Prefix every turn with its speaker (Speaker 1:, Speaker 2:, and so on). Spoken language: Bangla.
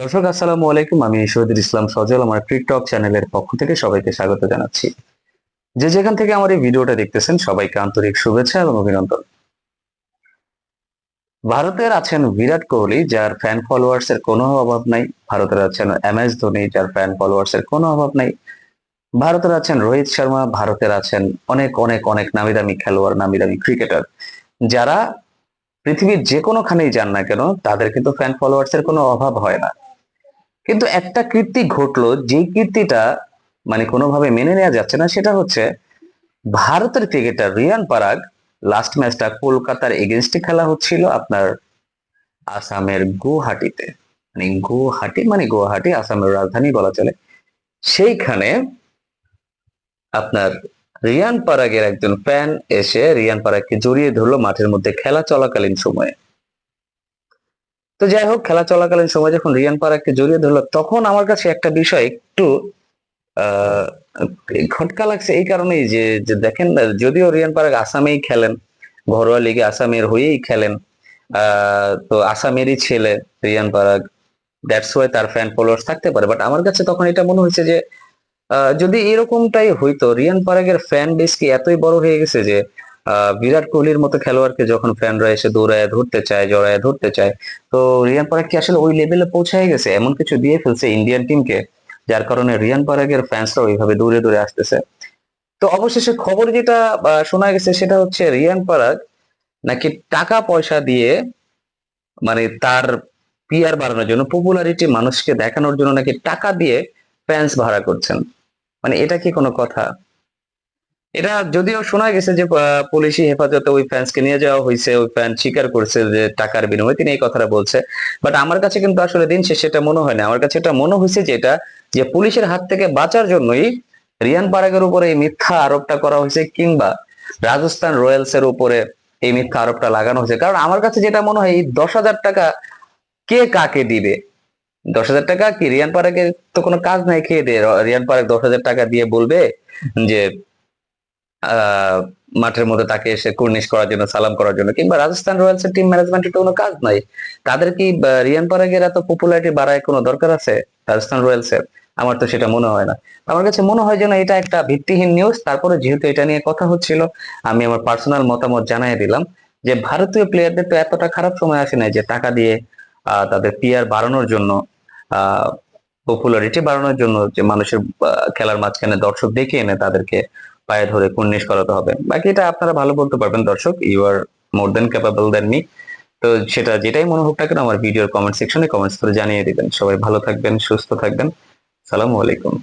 Speaker 1: দর্শক, আসসালামু আলাইকুম। আমি শহীদুল ইসলাম সজল, আমার টিকটক চ্যানেলের পক্ষ থেকে সবাইকে স্বাগত জানাচ্ছি। যে যেখান থেকে আমার এই ভিডিওটা দেখতেছেন, সবাইকে আন্তরিক শুভেচ্ছা এবং অভিনন্দন। ভারতের আছেন বিরাট কোহলি, যার ফ্যান ফলোয়ার্স এর কোনো অভাব নাই। ভারতের আছেন এম এস ধোনি, যার ফ্যান ফলোয়ার্স এর কোনো অভাব নাই। ভারতের আছেন রোহিত শর্মা, ভারতের আছেন অনেক অনেক অনেক নামি দামি খেলোয়াড় নামি দামি ক্রিকেটার যারা পৃথিবীর যে কোনোখানেই যান না কেন, তাদের কিন্তু ফ্যান ফলোয়ার্স এর কোনো অভাব হয় না। কিন্তু একটা কীর্তি ঘটলো যে কীর্তিটা মানে কোনোভাবে মেনে নেওয়া যাচ্ছে না, সেটা হচ্ছে ভারতের ক্রিকেটার রিয়ান পারাগ লাস্ট ম্যাচটা কলকাতার এগেনস্টে খেলা হচ্ছিল আপনার আসামের গুয়াহাটিতে। মানে গুয়াহাটি মানে গুয়াহাটি, আসামের রাজধানী বলা চলে। সেইখানে আপনার রিয়ান পারাগের একজন ফ্যান এসে রিয়ান পারাগকে জড়িয়ে ধরলো মাঠের মধ্যে খেলা চলাকালীন সময়ে। তো যাই হোক, খেলা চলাকালীন সময় যখন রিয়ান পারাগকে জড়িয়ে ধরলো, তখন আমার কাছে একটা বিষয় একটু খটকা লাগছে এই কারণেই যে দেখেন, যদিও রিয়ান পারাগ আসামেই খেলেন, ঘরোয়া লিগে আসামের হয়েই খেলেন তো আসামেরই ছেলে রিয়ান পারাগ দ্যাটস ওয়াই তার ফ্যান ফলোয়ার্স থাকতে পারে বাট আমার কাছে তখন এটা মনে হয়েছে যে যদি এরকমটাই হইতো, রিয়ান পারাগের ফ্যান বেস কি এতই বড় হয়ে গেছে যে বিরাট কোহলির মতো খেলোয়াড়কে যখন ফ্যানরা এসে দৌড়ায়, ধরতে চায়, জড়ায়, ধরতে চায়, তো রিয়ান পারাগ কি আসলে ওই লেভেলে পৌঁছায় গেছে? এমন কিছু দিয়ে ফেলছে ইন্ডিয়ান টিমকে যার কারণে রিয়ান পারাগের ফ্যান্সরা ওইভাবে দূরে দূরে আসতেছে। তো অবশেষে খবর যেটা শোনা গেছে সেটা হচ্ছে রিয়ান পারাগ নাকি টাকা পয়সা দিয়ে মানে তার পিয়ার বাড়ানোর জন্য পপুলারিটি মানুষকে দেখানোর জন্য নাকি টাকা দিয়ে ফ্যান্স ভাড়া করছেন? মানে এটা কি কোনো কথা? এটা যদিও শোনা গেছে যে পুলিশি হেফাজতে ওই ফ্যান্সকে নিয়ে যাওয়া হয়েছে, ওই ফ্যান স্বীকার করছে যে, টাকার বিনিময়ে তিনি এই কথাটা বলছে। বাট আমার কাছে কিন্তু আসলে দিন শেষে সেটা মনে হয় না। আমার কাছে এটা মনে হয়েছে যে, এটা যে পুলিশের হাত থেকে বাঁচার জন্যই রিয়ান পারাগের উপরে এই মিথ্যা আরোপটা করা হয়েছে, কিংবা রাজস্থান রয়্যালস এর উপরে এই মিথ্যা আরোপটা লাগানো হয়েছে। কারণ আমার কাছে যেটা মনে হয়, এই দশ হাজার টাকা কে কাকে দিবে? দশ হাজার টাকা কি রিয়ান পারাগের তো কোনো কাজ নাই খেয়ে দিয়ে? রিয়ান পারাগ দশ হাজার টাকা দিয়ে বলবে যে মাঠের মধ্যে তাকে এসে কুর্নিশ করার জন্য, সালাম করার জন্য, কিংবা রাজস্থান রয়্যালস এর টিম ম্যানেজমেন্টের তো কোনো কাজ নাই। তাদের কি রিয়ান পারাগের এত পপুলারিটি বাড়ায় কোনো দরকার আছে রাজস্থান রয়্যালস এর? আমার তো সেটা মনে হয় না। আমার কাছে মনে হয় যেন এটা একটা ভিত্তিহীন নিউজ তারপরে যেহেতু এটা নিয়ে কথা হচ্ছিল, আমি আমার পার্সোনাল মতামত জানিয়ে দিলাম যে ভারতীয় প্লেয়ারদের তো এতটা খারাপ সময় আসে নাই যে টাকা দিয়ে তাদের পিয়ার বাড়ানোর জন্য পপুলারিটি বাড়ানোর জন্য যে মানুষের খেলার মাঝখানে দর্শক দেখে এনে তাদেরকে পায়ে ধরে কুর্নিশ করাতে হবে। বাকি এটা আপনারা ভালো বলতে পারবেন দর্শক you are more than capable than me তো সেটা যেটাই মনে হোক আমার ভিডিওর কমেন্ট সেকশনে কমেন্টস করে জানিয়ে দিবেন। সবাই ভালো থাকবেন, সুস্থ থাকবেন। সালামু আলাইকুম।